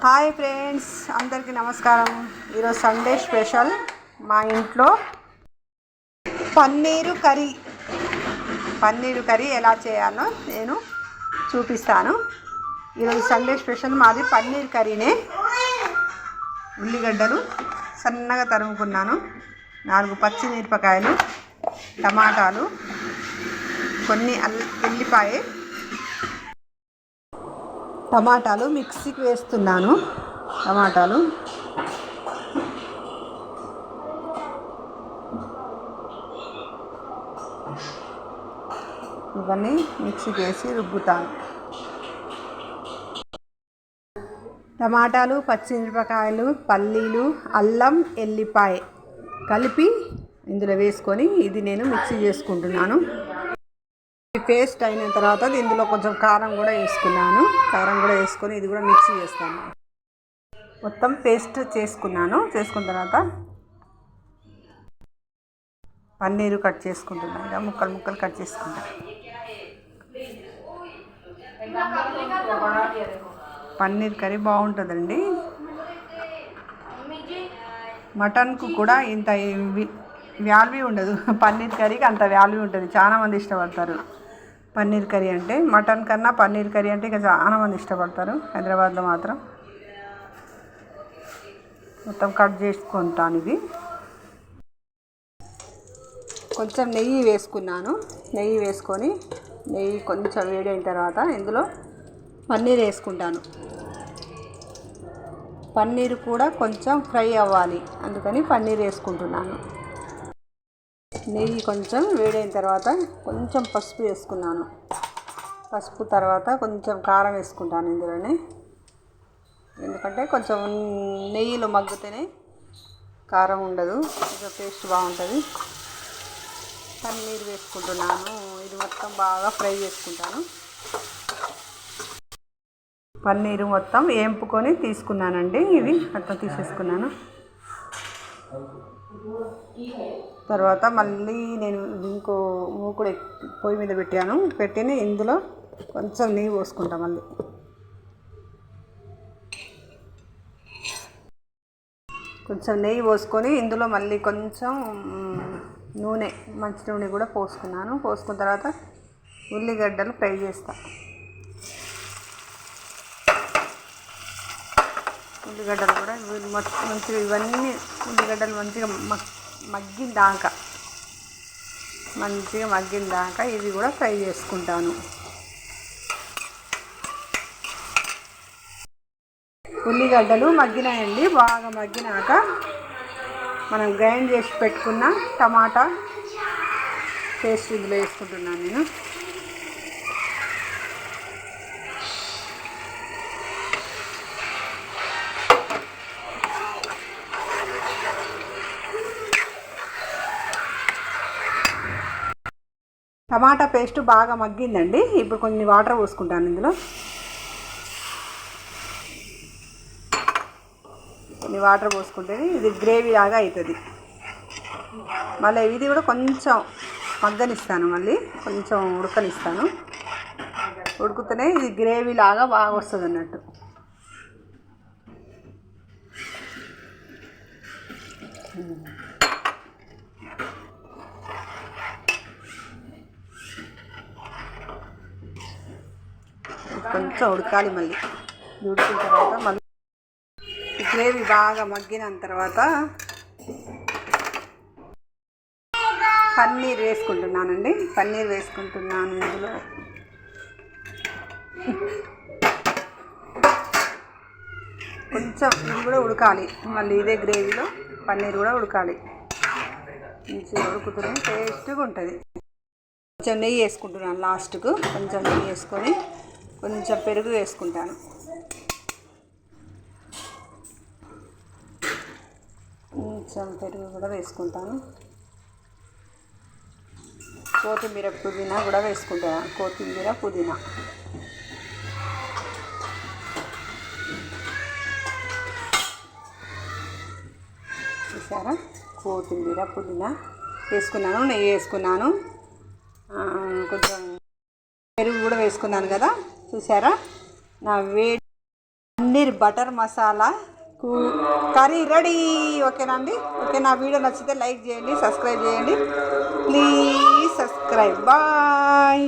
Hi friends అందరికీ నమస్కారం. ఈరోజు సండే స్పెషల్ మా ఇంట్లో పన్నీరు కర్రీ. పన్నీరు కర్రీ ఎలా చేయాలో నేను చూపిస్తాను. ఈరోజు సండే స్పెషల్ మాది పన్నీర్ కర్రీనే. ఉల్లిగడ్డలు సన్నగా తరుముకున్నాను. నాలుగు పచ్చిమిరపకాయలు టమాటాలు కొన్ని అల్ ఉల్లిపాయ టమాటాలు మిక్సీకి వేస్తున్నాను. టమాటాలు. ఇవన్నీ మిక్సీకి వేసి రుబ్బుతాను. టమాటాలు పచ్చిమిరపకాయలు పల్లీలు అల్లం ఎల్లిపాయ కలిపి ఇందులో వేసుకొని ఇది నేను మిక్సీ చేసుకుంటున్నాను. పేస్ట్ అయిన తర్వాత ఇందులో కొంచెం కారం కూడా వేసుకున్నాను. కారం కూడా వేసుకొని ఇది కూడా మిక్సీ చేస్తాను. మొత్తం పేస్ట్ చేసుకున్నాను. చేసుకున్న తర్వాత పన్నీరు కట్ చేసుకుంటున్నాను ఇలా ముక్కలు ముక్కలు కట్ చేసుకుంటాను పన్నీర్ కర్రీ బాగుంటుందండి. మటన్కు కూడా ఇంత వాల్యూ ఉండదు. పన్నీర్ కర్రీకి అంత వాల్యూ ఉంటుంది. చాలామంది ఇష్టపడతారు. పన్నీర్ కర్రీ అంటే మటన్ కన్నా పన్నీర్ కర్రీ అంటే ఇక చాలా మంది ఇష్టపడతారు హైదరాబాద్లో మాత్రం. మొత్తం కట్ చేసుకుంటాను ఇది. కొంచెం నెయ్యి వేసుకున్నాను. నెయ్యి వేసుకొని నెయ్యి కొంచెం వేడి అయిన తర్వాత ఇందులో పన్నీర్ వేసుకుంటాను. పన్నీర్ కూడా కొంచెం ఫ్రై అవ్వాలి అందుకని పన్నీర్ వేసుకుంటున్నాను. నెయ్యి కొంచెం వేడైన తర్వాత కొంచెం పసుపు వేసుకున్నాను. పసుపు తర్వాత కొంచెం కారం వేసుకుంటాను ఇందులోనే. ఎందుకంటే కొంచెం నెయ్యిలో మగ్గితేనే కారం ఉండదు కొంచెం టేస్ట్ బాగుంటుంది. పన్నీర్ వేసుకుంటున్నాను ఇది మొత్తం బాగా ఫ్రై చేసుకుంటాను. పన్నీరు మొత్తం వేంపుకొని తీసుకున్నానండి ఇవి మొత్తం తీసేసుకున్నాను. తర్వాత మళ్ళీ నేను ఇంకో మూకుడు పొయ్యి మీద పెట్టాను. పెట్టిన ఇందులో కొంచెం నెయ్యి పోసుకుంటా మళ్ళీ. కొంచెం నెయ్యి పోసుకొని ఇందులో మళ్ళీ కొంచెం నూనె మంచి నూనె కూడా పోసుకున్నాను. పోసుకున్న తర్వాత ఉల్లిగడ్డలు ఫ్రై చేస్తాను ఉల్లిగడ్డలు కూడా మంచిగా ఇవన్నీ ఉల్లిగడ్డలు మంచిగా మగ్గిన దాకా మంచిగా మగ్గిన దాకా ఇవి కూడా ఫ్రై చేసుకుంటాను. ఉల్లిగడ్డలు మగ్గినాయండి బాగా మగ్గినాక మనం గ్రైండ్ చేసి పెట్టుకున్న టమాటా పేస్ట్ ఇందులో వేసుకుంటున్నాను నేను. టమాటా పేస్ట్ బాగా మగ్గిందండి. ఇప్పుడు కొన్ని వాటర్ పోసుకుంటాను ఇందులో. కొన్ని వాటర్ పోసుకుంటే ఇది గ్రేవీ లాగా అవుతుంది మళ్ళీ ఇది కూడా కొంచెం మగ్గనిస్తాను మళ్ళీ. కొంచెం ఉడకనిస్తాను. ఉడుకుతూనే ఇది గ్రేవీ లాగా బాగా వస్తుంది అన్నట్టు. కొంచెం ఉడకాలి మళ్ళీ. ఉడికిన తర్వాత మళ్ళీ గ్రేవీ బాగా మగ్గిన తర్వాత పన్నీర్ వేసుకుంటున్నానండి. పన్నీర్ వేసుకుంటున్నాను ఇందులో. కొంచెం ఇది కూడా ఉడకాలి. మళ్ళీ ఇదే గ్రేవీలో పన్నీర్ కూడా ఉడకాలి. మంచిగా ఉడుకుతుంది. టేస్ట్గా ఉంటుంది. కొంచెం నెయ్యి వేసుకుంటున్నాను లాస్ట్కు. కొంచెం నెయ్యి వేసుకొని కొంచెం పెరుగు వేసుకుంటాను. కొంచెం పెరుగు కూడా వేసుకుంటాను. కొత్తిమీర పుదీనా కూడా వేసుకుంటాను కొత్తిమీర పుదీనా. చూసారా? కొత్తిమీర పుదీనా వేసుకున్నాను నెయ్యి వేసుకున్నాను. కొంచెం పెరుగు కూడా వేసుకున్నాను కదా. చూసారా? నా వేడి paneer butter masala curry ready. ఓకేనా అండి? ఓకే నా వీడియో నచ్చితే లైక్ చేయండి సబ్స్క్రైబ్ చేయండి. Please subscribe. బాయ్.